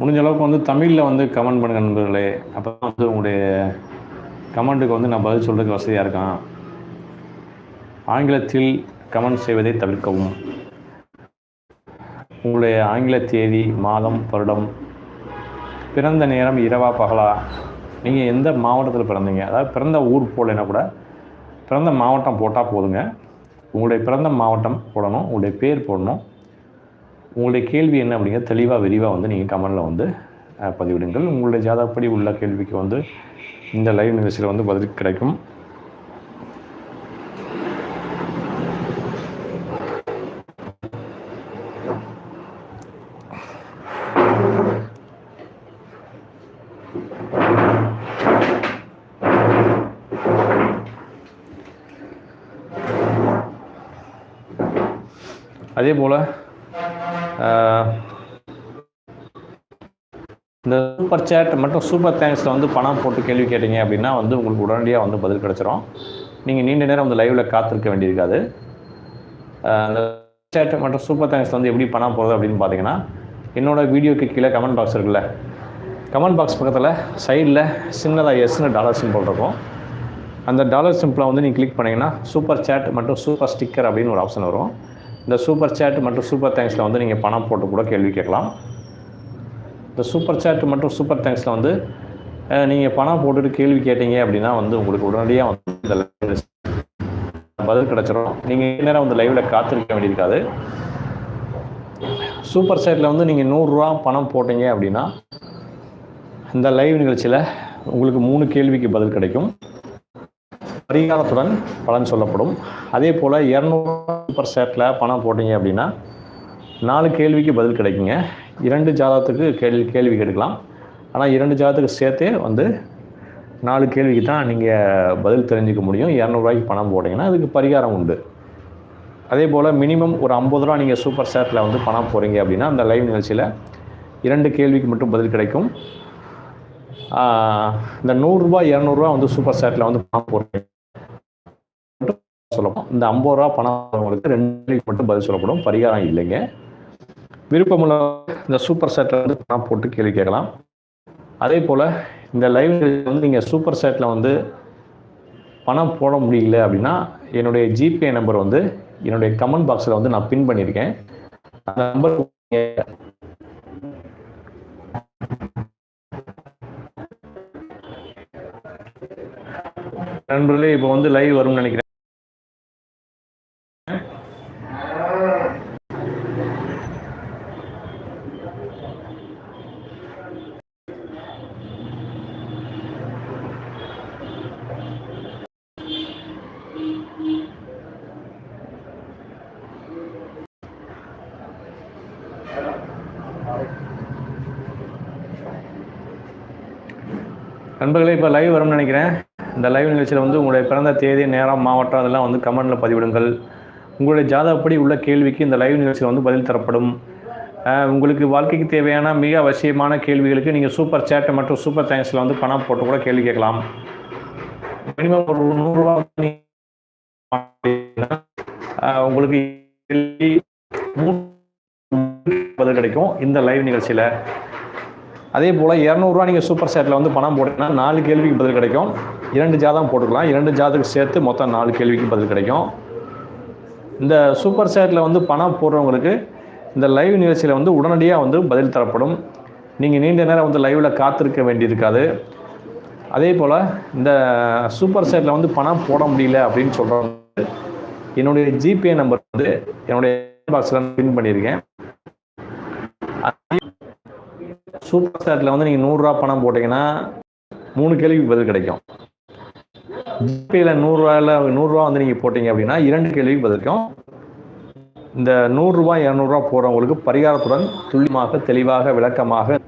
முடிஞ்ச அளவுக்கு வந்து தமிழில் வந்து கமெண்ட் பண்ணுங்க நண்பர்களே. அப்போ தான் வந்து உங்களுடைய கமெண்ட்டுக்கு வந்து நான் பதில் சொல்கிறதுக்கு வசதியாக இருக்கான் ஆங்கிலத்தில் கமெண்ட் செய்வதை தவிர்க்கவும். உங்களுடைய ஆங்கில தேதி மாதம் வருடம் பிறந்த நேரம் இரவா பகலா நீங்கள் எந்த மாவட்டத்தில் பிறந்தீங்க? அதாவது பிறந்த ஊர் போடலைன்னா கூட பிறந்த மாவட்டம் போட்டால் போதுங்க. உங்களுடைய பிறந்த மாவட்டம் போடணும் உங்களுடைய பேர் போடணும். உங்களுடைய கேள்வி என்ன அப்படிங்கிற தெளிவாக விரிவாக வந்து நீங்கள் கமெண்டில் வந்து பதிவிடுங்கள். உங்களுடைய ஜாதகப்படி உள்ள கேள்விக்கு வந்து இந்த லைவ் நிகழ்ச்சியில் வந்து பதில் கிடைக்கும். அதே போல் இந்த சூப்பர் சேட் மற்றும் சூப்பர் தேங்க்ஸில் வந்து பணம் போட்டு கேள்வி கேட்டீங்க அப்படின்னா வந்து உங்களுக்கு உடனடியாக வந்து பதில் கிடச்சிரும். நீங்கள் நீண்ட நேரம் வந்து லைவில் காத்திருக்க வேண்டியிருக்காது. அந்த சேட் மற்றும் சூப்பர் தேங்க்ஸில் வந்து எப்படி பணம் போகிறது அப்படின்னு பார்த்தீங்கன்னா என்னோடய வீடியோக்கு கீழே கமெண்ட் பாக்ஸ் இருக்குல்ல. கமெண்ட் பாக்ஸ் பக்கத்தில் சைடில் சின்னதாக எஸ்னு டாலர் சிம்பிள் இருக்கும். அந்த டாலர் சிம்பிளை வந்து நீங்கள் கிளிக் பண்ணிங்கன்னா சூப்பர் சேட் மற்றும் சூப்பர் ஸ்டிக்கர் அப்படின்னு ஒரு ஆப்ஷன் வரும். இந்த சூப்பர் சேட் மற்றும் சூப்பர் தேங்க்ஸில் வந்து நீங்கள் பணம் போட்டு கூட கேள்வி கேட்கலாம். இந்த சூப்பர் சேட் மற்றும் சூப்பர் தேங்க்ஸில் வந்து நீங்கள் பணம் போட்டுட்டு கேள்வி கேட்டீங்க அப்படின்னா வந்து உங்களுக்கு உடனடியாக வந்து இந்த பதில் கிடச்சிரும். நீங்கள் நேரம் வந்து லைவில் காத்திருக்க வேண்டியிருக்காது. சூப்பர் சேட்டில் வந்து நீங்கள் நூறுரூவா பணம் போட்டீங்க அப்படின்னா இந்த லைவ் நிகழ்ச்சியில் உங்களுக்கு மூணு கேள்விக்கு பதில் கிடைக்கும். பரிகாரத்துடன் பலன் சொல்லப்படும். அதே போல் இரநூறு சூப்பர் சேட்டில் பணம் போட்டீங்க அப்படின்னா நாலு கேள்விக்கு பதில் கிடைக்குங்க. இரண்டு ஜாதகத்துக்கு கேள்வி கேள்வி கேட்கலாம் ஆனால் இரண்டு ஜாதகத்துக்கு சேர்த்தே வந்து நாலு கேள்விக்கு தான் நீங்கள் பதில் தெரிஞ்சுக்க முடியும். இரநூறுவாய்க்கு பணம் போட்டிங்கன்னா அதுக்கு பரிகாரம் உண்டு. அதே போல் மினிமம் ஒரு ஐம்பது ரூபா நீங்கள் சூப்பர் சேட்டில் வந்து பணம் போகிறீங்க அப்படின்னா அந்த லைவ் நிகழ்ச்சியில் இரண்டு கேள்விக்கு மட்டும் பதில் கிடைக்கும். இந்த நூறுரூபா இரநூறுவா வந்து சூப்பர் சேட்டில் வந்து பணம் போடுறீங்க. சொல்லப்படும். இந்த ஐம்பது ரூபா பணம் உங்களுக்கு ரெண்டு மட்டும் பதில் சொல்லப்படும். பரிகாரம் இல்லைங்க. விருப்பமுள்ள இந்த சூப்பர் சேட்டில் வந்து பணம் போட்டு கேள்வி கேட்கலாம். அதே போல் இந்த லைவ் வந்து நீங்கள் சூப்பர் சேட்டில் வந்து பணம் போட முடியல அப்படின்னா என்னுடைய ஜிபே நம்பர் வந்து என்னுடைய கமெண்ட் பாக்ஸில் வந்து நான் பின் பண்ணியிருக்கேன். அந்த நம்பர் நண்பர்களே இப்போ வந்து லைவ் வரும்னு நினைக்கிறேன். நண்பர்களே இப்போ லைவ் வரும்னு நினைக்கிறேன். இந்த லைவ் நிகழ்ச்சியில் வந்து உங்களுடைய பிறந்த தேதி நேரம் மாவட்டம் அதெல்லாம் வந்து கமெண்டில் பதிவிடுங்கள். உங்களுடைய ஜாதகப்படி உள்ள கேள்விக்கு இந்த லைவ் நிகழ்ச்சியில் வந்து பதில் தரப்படும். உங்களுக்கு வாழ்க்கைக்கு தேவையான மிக அவசியமான கேள்விகளுக்கு நீங்கள் சூப்பர் சேட் மற்றும் சூப்பர் தேங்க்ஸில் வந்து பணம் போட்டு கூட கேள்வி கேட்கலாம். மினிமம் ஒரு நூறுரூவா உங்களுக்கு பதில் கிடைக்கும் இந்த லைவ் நிகழ்ச்சியில். அதே போல் இரநூறுவா நீங்கள் சூப்பர் சேட்டில் வந்து பணம் போட்டிங்கன்னா நாலு கேள்விக்கு பதில் கிடைக்கும். இரண்டு ஜாதகம் போட்டுக்கலாம். இரண்டு ஜாதகம் சேர்த்து மொத்தம் நாலு கேள்விக்கு பதில் கிடைக்கும். இந்த சூப்பர் சேட்டில் வந்து பணம் போடுறவங்களுக்கு இந்த லைவ் நிகழ்ச்சியில் வந்து உடனடியாக வந்து பதில் தரப்படும். நீங்கள் நீண்ட நேரம் வந்து லைவில் காத்திருக்க வேண்டியிருக்காது அதே போல் இந்த சூப்பர் சேட்டில் வந்து பணம் போட முடியல அப்படின்னு சொல்கிறவங்க என்னுடைய ஜிபே நம்பர் வந்து என்னுடைய பாக்ஸில் பின் பண்ணியிருக்கேன். சூப்பர் ஸ்டாட்டில் வந்து நீங்கள் நூறுரூவா பணம் போட்டிங்கன்னா மூணு கேள்விக்கு பதில் கிடைக்கும். ஜிபேயில் நூறுரூவாயில் நூறுரூவா வந்து நீங்கள் போட்டீங்க அப்படின்னா இரண்டு கேள்விக்கு பதில் கிடைக்கும் இந்த நூறுரூவா இரநூறுவா போகிறவங்களுக்கு பரிகாரத்துடன் துல்லியமாக தெளிவாக விளக்கமாக